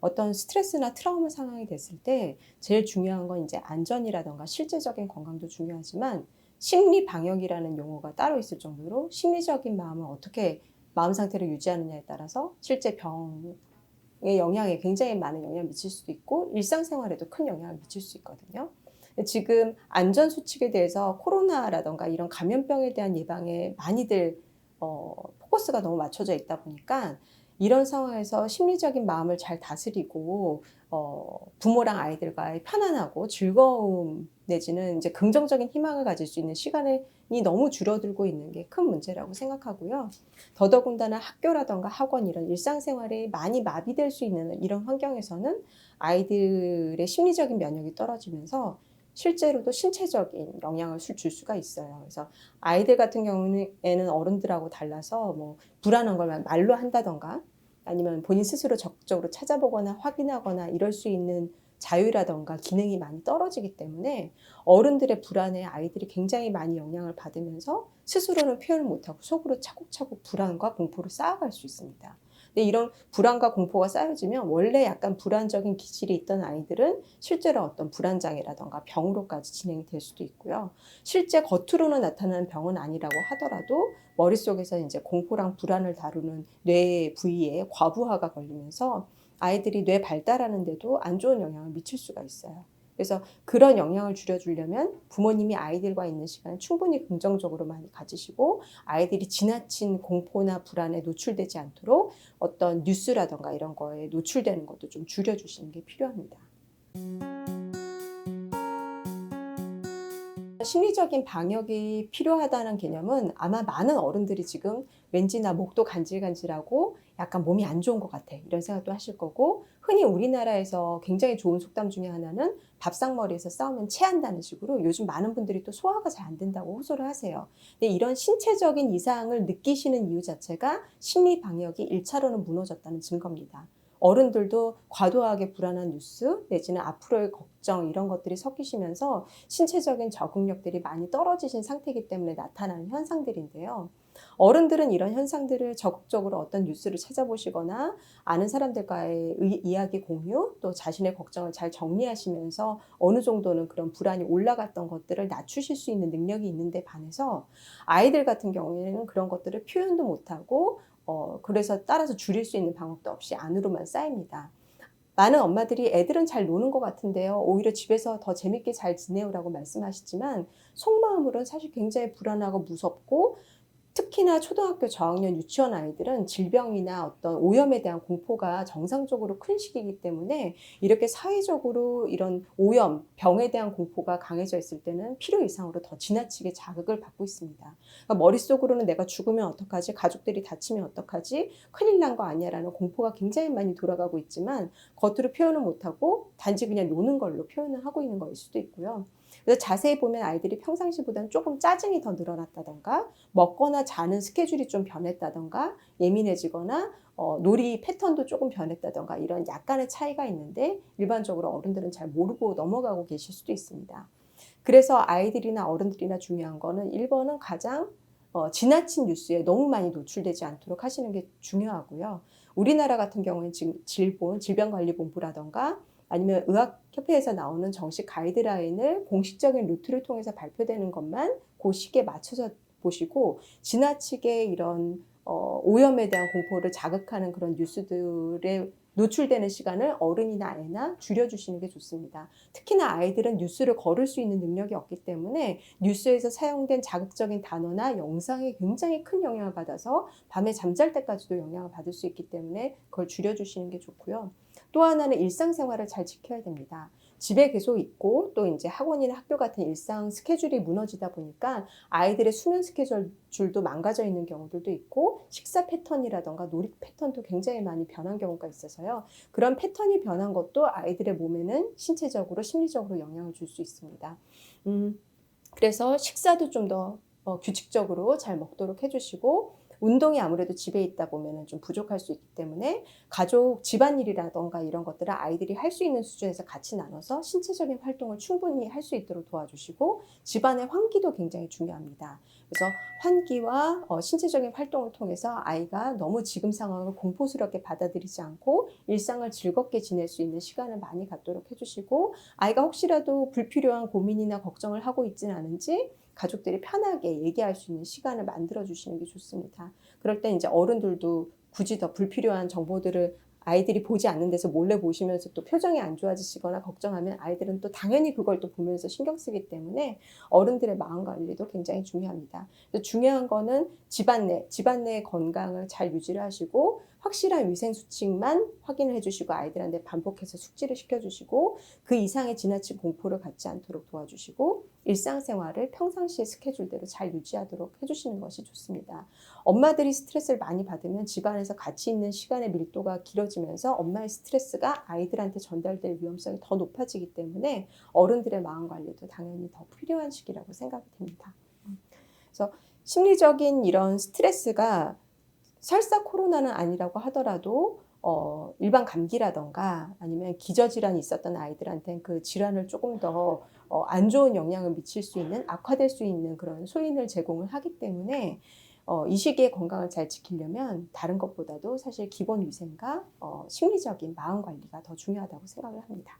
어떤 스트레스나 트라우마 상황이 됐을 때 제일 중요한 건 이제 안전이라던가 실제적인 건강도 중요하지만 심리 방역이라는 용어가 따로 있을 정도로 심리적인 마음을 어떻게 마음 상태를 유지하느냐에 따라서 실제 병의 영향에 굉장히 많은 영향을 미칠 수도 있고 일상생활에도 큰 영향을 미칠 수 있거든요. 지금 안전 수칙에 대해서 코로나라던가 이런 감염병에 대한 예방에 많이들 어, 포커스가 너무 맞춰져 있다 보니까 이런 상황에서 심리적인 마음을 잘 다스리고 어, 부모랑 아이들과의 편안하고 즐거움 내지는 이제 긍정적인 희망을 가질 수 있는 시간이 너무 줄어들고 있는 게 큰 문제라고 생각하고요. 더더군다나 학교라던가 학원 이런 일상생활이 많이 마비될 수 있는 이런 환경에서는 아이들의 심리적인 면역이 떨어지면서 실제로도 신체적인 영향을 줄 수가 있어요. 그래서 아이들 같은 경우에는 어른들하고 달라서 뭐 불안한 걸 말로 한다던가 아니면 본인 스스로 적극적으로 찾아보거나 확인하거나 이럴 수 있는 자유라던가 기능이 많이 떨어지기 때문에 어른들의 불안에 아이들이 굉장히 많이 영향을 받으면서 스스로는 표현을 못하고 속으로 차곡차곡 불안과 공포를 쌓아갈 수 있습니다. 근데 이런 불안과 공포가 쌓여지면 원래 약간 불안적인 기질이 있던 아이들은 실제로 어떤 불안장애라던가 병으로까지 진행이 될 수도 있고요. 실제 겉으로는 나타나는 병은 아니라고 하더라도 머릿속에서 이제 공포랑 불안을 다루는 뇌 부위에 과부하가 걸리면서 아이들이 뇌 발달하는데도 안 좋은 영향을 미칠 수가 있어요. 그래서 그런 영향을 줄여주려면 부모님이 아이들과 있는 시간을 충분히 긍정적으로 많이 가지시고 아이들이 지나친 공포나 불안에 노출되지 않도록 어떤 뉴스라던가 이런 거에 노출되는 것도 좀 줄여주시는 게 필요합니다. 심리적인 방역이 필요하다는 개념은 아마 많은 어른들이 지금 왠지 나 목도 간질간질하고 약간 몸이 안 좋은 것 같아 이런 생각도 하실 거고 흔히 우리나라에서 굉장히 좋은 속담 중에 하나는 밥상머리에서 싸우면 체한다는 식으로 요즘 많은 분들이 또 소화가 잘 안 된다고 호소를 하세요. 근데 이런 신체적인 이상을 느끼시는 이유 자체가 심리 방역이 1차로는 무너졌다는 증거입니다. 어른들도 과도하게 불안한 뉴스 내지는 앞으로의 걱정 이런 것들이 섞이시면서 신체적인 적응력들이 많이 떨어지신 상태이기 때문에 나타나는 현상들인데요. 어른들은 이런 현상들을 적극적으로 어떤 뉴스를 찾아보시거나 아는 사람들과의 의, 이야기 공유 또 자신의 걱정을 잘 정리하시면서 어느 정도는 그런 불안이 올라갔던 것들을 낮추실 수 있는 능력이 있는데 반해서 아이들 같은 경우에는 그런 것들을 표현도 못하고 어, 그래서 따라서 줄일 수 있는 방법도 없이 안으로만 쌓입니다. 많은 엄마들이 애들은 잘 노는 것 같은데요. 오히려 집에서 더 재밌게 잘 지내오라고 말씀하시지만 속마음으로는 사실 굉장히 불안하고 무섭고 특히나 초등학교 저학년 유치원 아이들은 질병이나 어떤 오염에 대한 공포가 정상적으로 큰 시기이기 때문에 이렇게 사회적으로 이런 오염, 병에 대한 공포가 강해져 있을 때는 필요 이상으로 더 지나치게 자극을 받고 있습니다. 그러니까 머릿속으로는 내가 죽으면 어떡하지? 가족들이 다치면 어떡하지? 큰일 난 거 아니야 라는 공포가 굉장히 많이 돌아가고 있지만 겉으로 표현을 못하고 단지 그냥 노는 걸로 표현을 하고 있는 거일 수도 있고요. 그래서 자세히 보면 아이들이 평상시보다는 조금 짜증이 더 늘어났다던가 먹거나 자는 스케줄이 좀 변했다던가 예민해지거나 어, 놀이 패턴도 조금 변했다던가 이런 약간의 차이가 있는데 일반적으로 어른들은 잘 모르고 넘어가고 계실 수도 있습니다. 그래서 아이들이나 어른들이나 중요한 거는 1번은 가장 어, 지나친 뉴스에 너무 많이 노출되지 않도록 하시는 게 중요하고요. 우리나라 같은 경우는 지금 질본, 질병관리본부라던가 아니면 의학협회에서 나오는 정식 가이드라인을 공식적인 루트를 통해서 발표되는 것만 그 시기에 맞춰서 보시고 지나치게 이런 어, 오염에 대한 공포를 자극하는 그런 뉴스들에 노출되는 시간을 어른이나 아이나 줄여주시는 게 좋습니다. 특히나 아이들은 뉴스를 걸을 수 있는 능력이 없기 때문에 뉴스에서 사용된 자극적인 단어나 영상에 굉장히 큰 영향을 받아서 밤에 잠잘 때까지도 영향을 받을 수 있기 때문에 그걸 줄여주시는 게 좋고요. 또 하나는 일상생활을 잘 지켜야 됩니다. 집에 계속 있고 또 이제 학원이나 학교 같은 일상 스케줄이 무너지다 보니까 아이들의 수면 스케줄도 망가져 있는 경우들도 있고 식사 패턴이라던가 놀이 패턴도 굉장히 많이 변한 경우가 있어서요. 그런 패턴이 변한 것도 아이들의 몸에는 신체적으로 심리적으로 영향을 줄 수 있습니다. 음, 그래서 식사도 좀더 어, 규칙적으로 잘 먹도록 해주시고 운동이 아무래도 집에 있다 보면 좀 부족할 수 있기 때문에 가족 집안일이라던가 이런 것들을 아이들이 할 수 있는 수준에서 같이 나눠서 신체적인 활동을 충분히 할 수 있도록 도와주시고 집안의 환기도 굉장히 중요합니다. 그래서 환기와 어, 신체적인 활동을 통해서 아이가 너무 지금 상황을 공포스럽게 받아들이지 않고 일상을 즐겁게 지낼 수 있는 시간을 많이 갖도록 해주시고 아이가 혹시라도 불필요한 고민이나 걱정을 하고 있지는 않은지 가족들이 편하게 얘기할 수 있는 시간을 만들어 주시는 게 좋습니다. 그럴 때 이제 어른들도 굳이 더 불필요한 정보들을 아이들이 보지 않는 데서 몰래 보시면서 또 표정이 안 좋아지시거나 걱정하면 아이들은 또 당연히 그걸 또 보면서 신경 쓰기 때문에 어른들의 마음 관리도 굉장히 중요합니다. 중요한 거는 집안 내, 집안 내의 건강을 잘 유지를 하시고 확실한 위생 수칙만 확인을 해주시고 아이들한테 반복해서 숙지를 시켜주시고 그 이상의 지나친 공포를 갖지 않도록 도와주시고 일상생활을 평상시의 스케줄대로 잘 유지하도록 해주시는 것이 좋습니다. 엄마들이 스트레스를 많이 받으면 집안에서 같이 있는 시간의 밀도가 길어지면서 엄마의 스트레스가 아이들한테 전달될 위험성이 더 높아지기 때문에 어른들의 마음 관리도 당연히 더 필요한 시기라고 생각이 됩니다. 그래서 심리적인 이런 스트레스가 설사 코로나는 아니라고 하더라도 어, 일반 감기라던가 아니면 기저질환이 있었던 아이들한테는 그 질환을 조금 더 어, 안 좋은 영향을 미칠 수 있는 악화될 수 있는 그런 소인을 제공을 하기 때문에 어, 이 시기에 건강을 잘 지키려면 다른 것보다도 사실 기본 위생과 어, 심리적인 마음 관리가 더 중요하다고 생각을 합니다.